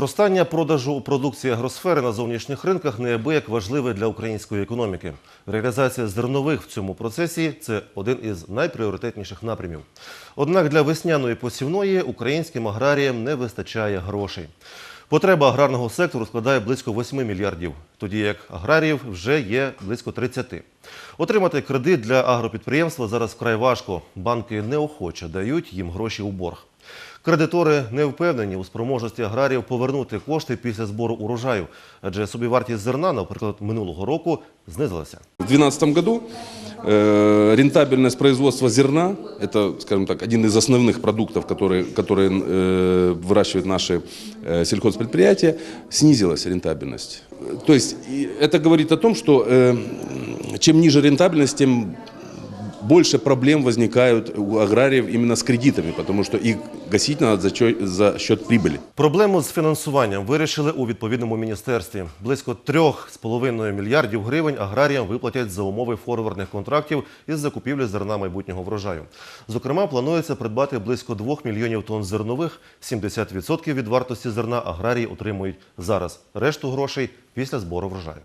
Зростання продажу продукції агросфери на зовнішніх ринках неабияк важливе для української економіки. Реалізація зернових в цьому процесі це один із найпріоритетніших напрямів. Однак для весняної посівної українським аграріям не вистачає грошей. Потреба аграрного сектору складає близько 8 мільярдів, тоді як аграріїв вже є близько 30. Отримати кредит для агропідприємства зараз вкрай важко. Банки неохоче дають їм гроші у борг. Кредитори не впевнені у спроможності аграріїв повернути кошти після збору урожаю, адже собівартість зерна, наприклад, минулого року знизилася. В 2012 году э, рентабельность производства зерна, это, скажем так, один из основных продуктов, которые, которые э, выращивают наши э, сельхозпредприятия, снизилась рентабельность. То есть и это говорит о том, что э, чем ниже рентабельность, тем больше проблем возникают у аграриев именно с кредитами, потому что их гасить надо за, чё- за счет прибыли. Проблему з фінансуванням вирішили у відповідному міністерстві. Близько 3,5 мільярдів гривень аграріям виплатять за умови форвардних контрактів із закупівлі зерна майбутнього врожаю. Зокрема, планується придбати близько 2 мільйонів тонн зернових. 70% від вартості зерна аграрії отримують зараз. Решту грошей після збору врожаю.